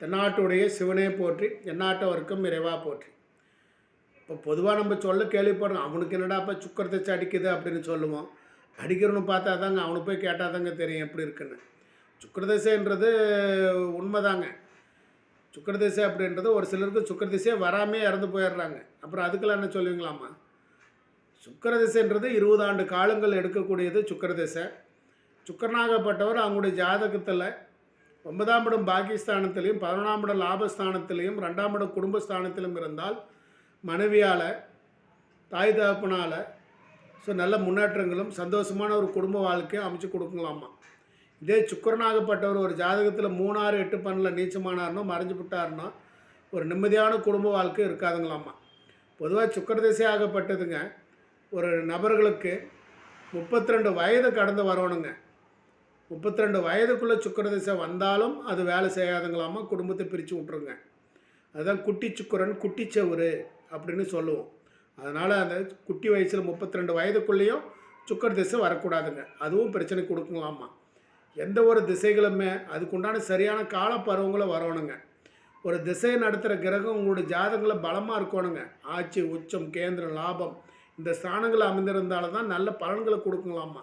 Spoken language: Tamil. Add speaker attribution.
Speaker 1: தென்னாட்டுடைய சிவனே போற்றி எந்நாட்டவர்க்கும் இறைவா போற்றி. இப்போ பொதுவாக நம்ம சொல்ல கேள்விப்படுறோம் அவனுக்கு என்னடாப்பா சுக்கர் தச்சு அடிக்குது அப்படின்னு சொல்லுவோம். அடிக்கிறவனு பார்த்தா தாங்க அவனு போய் கேட்டால் தாங்க தெரியும் எப்படி இருக்குன்னு. சுக்கரதிசைன்றது உண்மைதாங்க. சுக்கரதிசை அப்படின்றது ஒரு சிலருக்கு சுக்கரதிசையே வராமே இறந்து போயிடுறாங்க. அப்புறம் அதுக்கெல்லாம் என்ன சொல்லுவீங்களாம்மா? சுக்கரதிசைன்றது இருபது ஆண்டு காலங்கள் எடுக்கக்கூடியது சுக்கரதிசை. சுக்கரனாகப்பட்டவர் அவங்களுடைய ஜாதகத்தில் ஒன்பதாம் இடம் பாகிஸ்தானத்திலையும் பதினொன்றாம் இடம் லாபஸ்தானத்திலையும் ரெண்டாம் இடம் குடும்பஸ்தானத்திலும் இருந்தால் மனைவியால் தாய் தகப்பனால் ஸோ நல்ல முன்னேற்றங்களும் சந்தோஷமான ஒரு குடும்ப வாழ்க்கையை அமைச்சு கொடுக்கலாமா? இதே சுக்கரனாகப்பட்டவர் ஒரு ஜாதகத்தில் மூணாறு எட்டு பன்னில் நீச்சமானார்னோ மறைஞ்சு விட்டார்னா ஒரு நிம்மதியான குடும்ப வாழ்க்கை இருக்காதுங்களாமா? பொதுவாக சுக்கர திசையாகப்பட்டதுங்க ஒரு நபர்களுக்கு முப்பத்தி ரெண்டு வயது கடந்து வரணுங்க. முப்பத்தி ரெண்டு வயதுக்குள்ளே சுக்கர திசை வந்தாலும் அது வேலை செய்யாதுங்களாமா? குடும்பத்தை பிரித்து விட்ருங்க அதுதான் குட்டி சுக்கரன் குட்டி செவுரு அப்படின்னு சொல்லுவோம். அதனால் அந்த குட்டி வயசில் முப்பத்தி ரெண்டு வயதுக்குள்ளேயும் சுக்கர திசை வரக்கூடாதுங்க. அதுவும் பிரச்சனை கொடுக்கலாமா எந்த ஒரு திசைகளுமே அதுக்குண்டான சரியான கால பருவங்களை வரணுங்க. ஒரு திசையை நடத்துகிற கிரகம் உங்களுடைய ஜாதகங்களை பலமாக இருக்கணுங்க. ஆட்சி உச்சம் கேந்திரம் லாபம் இந்த ஸ்தானங்கள் அமைந்திருந்தால்தான் தான் நல்ல பலன்களை கொடுக்கலாமா